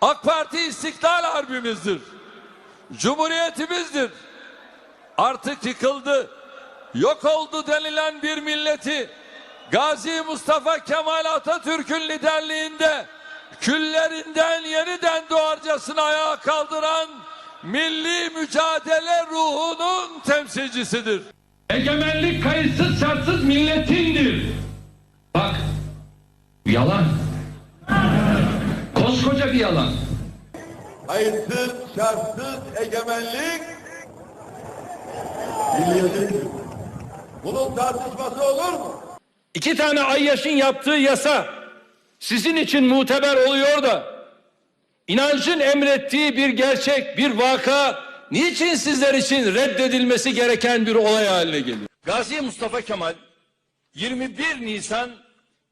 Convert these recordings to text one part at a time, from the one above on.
AK Parti istiklal harbimizdir. Cumhuriyetimizdir. Artık yıkıldı, yok oldu denilen bir milleti Gazi Mustafa Kemal Atatürk'ün liderliğinde küllerinden yeniden doğarcasına ayağa kaldıran milli mücadele ruhunun temsilcisidir. Egemenlik kayıtsız şartsız milletindir. Bak yalan. Koskoca bir yalan. Kayıtsız, şartsız egemenlik milliyetindir. Bunun tartışması olur mu? İki tane Ayyaş'ın yaptığı yasa sizin için muteber oluyor da inancın emrettiği bir gerçek, bir vaka niçin sizler için reddedilmesi gereken bir olay haline geliyor? Gazi Mustafa Kemal 21 Nisan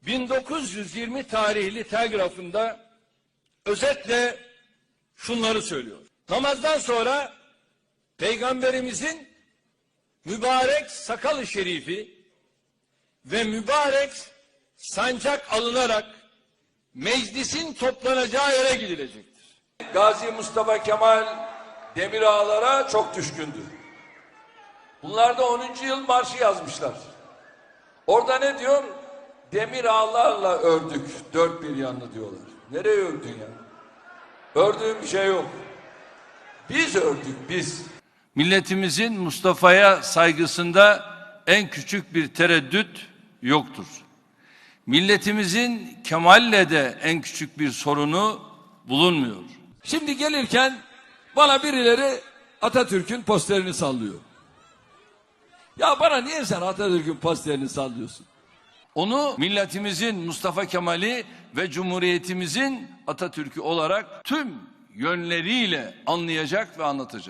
1920 tarihli telgrafında özetle şunları söylüyor. Namazdan sonra peygamberimizin mübarek sakalı şerifi ve mübarek sancak alınarak meclisin toplanacağı yere gidilecektir. Gazi Mustafa Kemal Demir Ağalara çok düşkündü. Bunlar da 10. yıl marşı yazmışlar. Orada ne diyor? Demir ağlarla ördük dört bir yanını diyorlar. Nereye ördün ya? Ördüğüm bir şey yok. Biz ördük biz. Milletimizin Mustafa'ya saygısında en küçük bir tereddüt yoktur. Milletimizin Kemal'le de en küçük bir sorunu bulunmuyor. Şimdi gelirken bana birileri Atatürk'ün posterini sallıyor. Ya bana niye sen Atatürk'ün posterini sallıyorsun? Onu milletimizin Mustafa Kemal'i ve Cumhuriyetimizin Atatürk'ü olarak tüm yönleriyle anlayacak ve anlatacak.